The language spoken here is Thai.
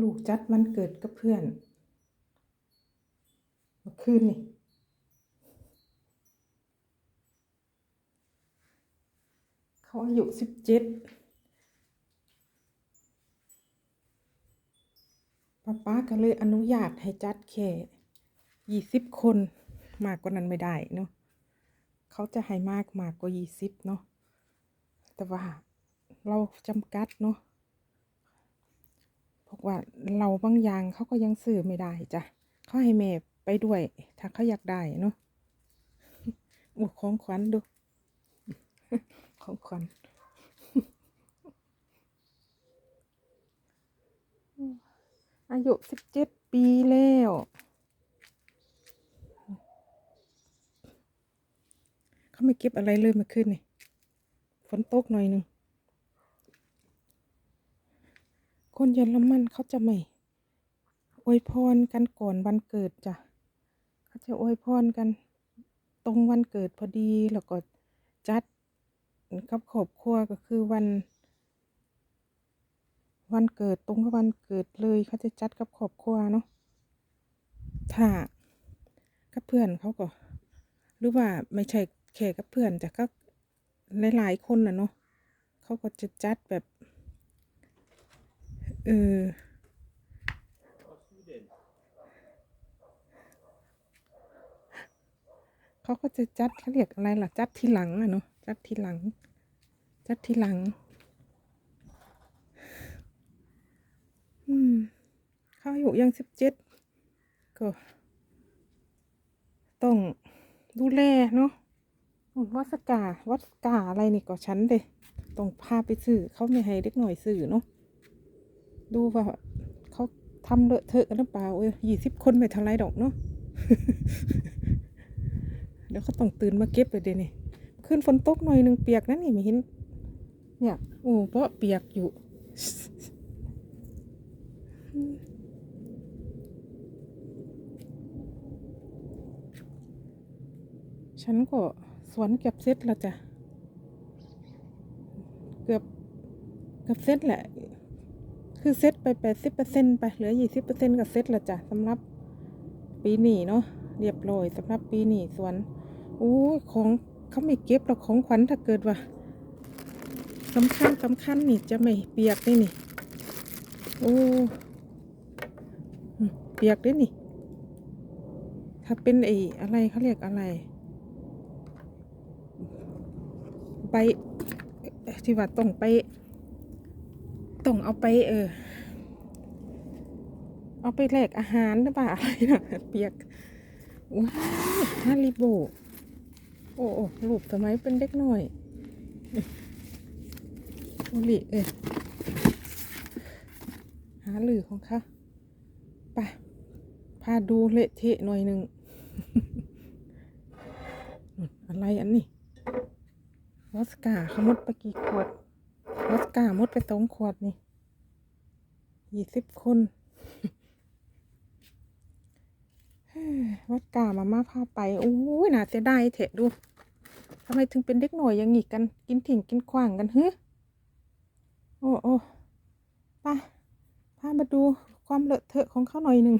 ลูกจัดวันเกิดกับเพื่อนเมื่อคืนนี่เขาอายุสิบเจ็ดป้าป้าก็เลยอนุญาตให้จัดแค่ยี่สิบคนมากกว่านั้นไม่ได้เนาะเขาจะให้มากมากกว่ายี่สิบเนาะแต่ว่าเราจำกัดเนาะ เพราะว่าเราบางอย่างเขาก็ยังซื้อไม่ได้จ้ะเขาให้แม่ไปด้วย ถ้าเขาอยากได้เนาะโอ้ของขวัญดู ของขวัญอายุสิบเจ็ดปีแล้วเขาไม่เก็บอะไรเลยมื่อคืนนี่ฝนตกหน่อยหนึ่ง คนเยอรมันเขาจะไม่อวยพรกันก่อนวันเกิดจ้ะเขาจะอวยพรกันตรงวันเกิดพอดีแล้วก็จัดกับครอบครัวก็คือวัน วันเกิดตรงกับวันเกิดเลยเขาจะจัดกับครอบครัวเนาะถ้ากับเพื่อนเขาก็ หรือว่าไม่ใช่แค่กับเพื่อนแต่ก็หลายๆคนน่ะเนาะเขาก็จะจัดแบบ เออเขาก็จะจัดเขาเรียกอะไรล่ะ จัดทีหลังอะเนาะจัดทีหลัง จัดทีหลัง อืมเขาอายุยังสิบเจ็ดก็ต้องดูแลเนาะวัดสกาวัดสกาอะไรนี่ก็ฉันเด้ต้องพาไปซื้อเขาไม่ให้เด็กหน่อยซื้อเนาะ ดูว่าเขาทำเลอะเทอะกันหรือเปล่าเอ้ยยี่สิบคนไม่เท่าไรดอกเนาะเดี๋ยวเขาต้องตื่นมาเก็บเลยเดี๋ยวนี้ขึ้นฝนตกหน่อยหนึ่งเปียกนะนี่ไม่เห็น เนี่ยโอ้เพราะเปียกอยู่ฉันก็สวนเกือบเสร็จแล้วจ้ะ เกือบเกือบเสร็จแหละ คือเซตไปแปดสิบเปอร์เซ็นไป เหลือยี่สิบเปอร์เซ็นก็เซตล้วจ้ะสำหรับปีนี้เนาะเรียบร้อยสำหรับปีนี้สวนโอ้ยของเขาไม่เก็บหรอกของขวัญถ้าเกิดว่าสำคัญสำคัญนี่จะไม่เปียกนี่นี่โอ้เปียกได้นี่ ถ้าเป็นไอ้อะไรเขาเรียกอะไร ไปที่ว่าต้องไป ต้องเอาไปเออ เอาไปแลกอาหารหรือเปล่าอะไรนะเปียกว้าวฮาริโบโอ้โอ้รูปสมัยเป็นเด็กหน้อยโอลิเออหาหลือของเขาไปพาดูเละเทะหน่อยหนึ่งอะไรอันนี้วอสกาขมดไปกี่ขวด วอสกามดไปสองขวดนี่ยี่สิบคนวอสกามาม่าพาไปโอ้ยน่าเสียดายเถอะดูทำไมถึงเป็นเด็กหน่อยอยังงี้กัน กินถิ่งกินขว้างกันเฮ้โอ้โอ้ไปพามาดูความเลอะเทอะของเขาหน่อยหนึ่ง